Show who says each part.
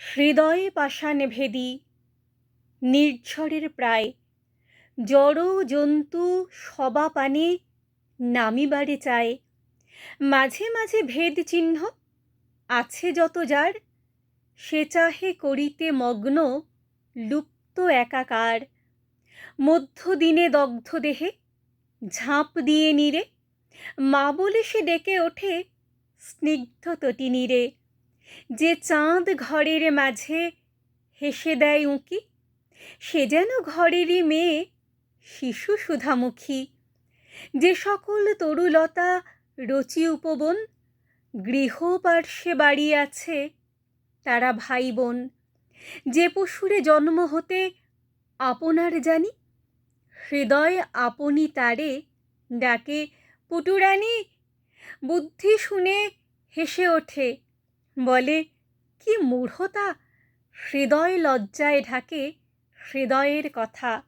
Speaker 1: হৃদয়ে পাষাণ ভেদি নির্ঝরের প্রায়, জড় জন্তু সবা পানে নামিবারে চায়। মাঝে মাঝে ভেদ চিহ্ন আছে যত যার, সে চাহে করিতে মগ্ন, লুপ্ত একাকার। মধ্যদিনে দগ্ধ দেহে, ঝাঁপ দিয়ে নিরে, মা বলে সে ডেকে ওঠে স্নিগ্ধ তটিনীরে। যে চাঁদ ঘরের মাঝে হেসে দেয় উঁকি, সে যেন ঘরেরই মেয়ে, শিশু সুধামুখী। যে সকল তরুলতা রচি উপবন, গৃহপার্শ্বে বাড়ি আছে তারা ভাই বোন যে পশুরে জন্ম হতে আপনার জানি, হৃদয় আপনি তারে ডাকে পুটুরানী বুদ্ধি শুনে হেসে ওঠে। বলে কি মূঢ়তা! হৃদয় লজ্জায় ঢাকে হৃদয়ের কথা।